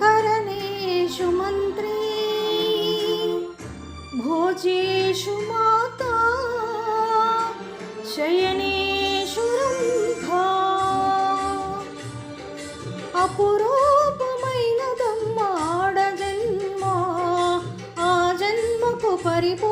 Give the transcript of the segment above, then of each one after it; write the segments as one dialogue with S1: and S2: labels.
S1: करनेषु मन्त्री भोजेषु माता शयनेषु रन्धा अपुरूपमैनदम्माडजन्मा आ जन्मकु परिपू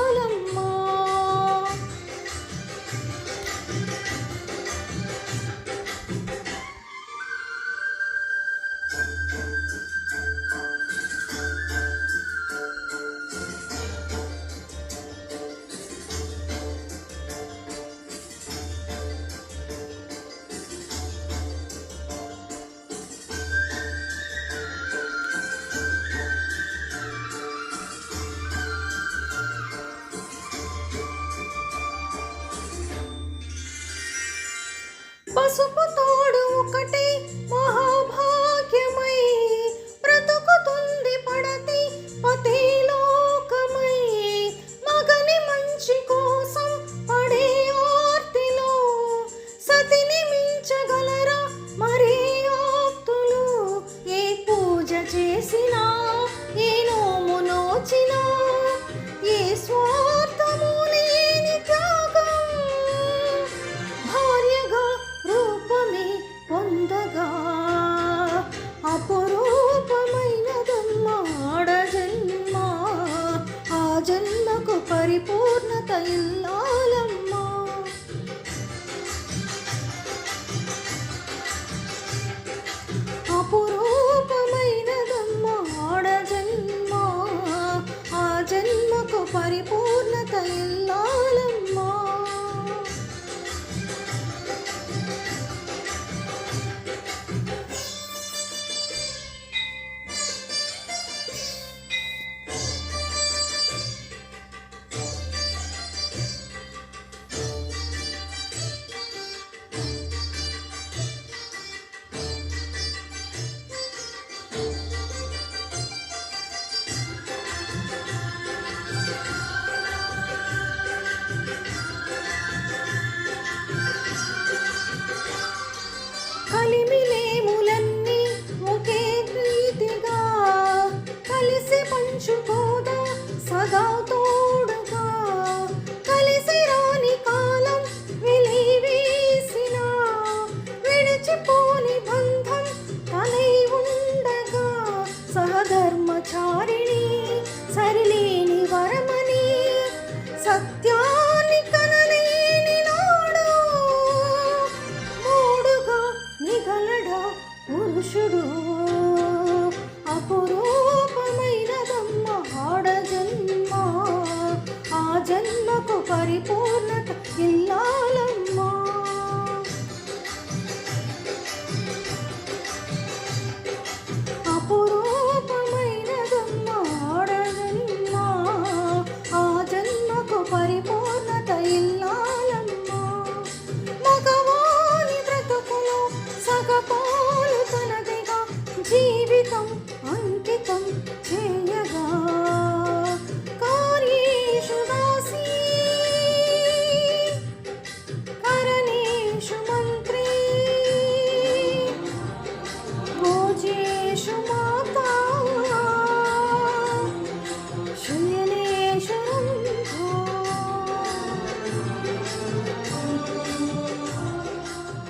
S1: జన్మకు పరిపూర్ణత ఇల్లా జీవితం అంకితం.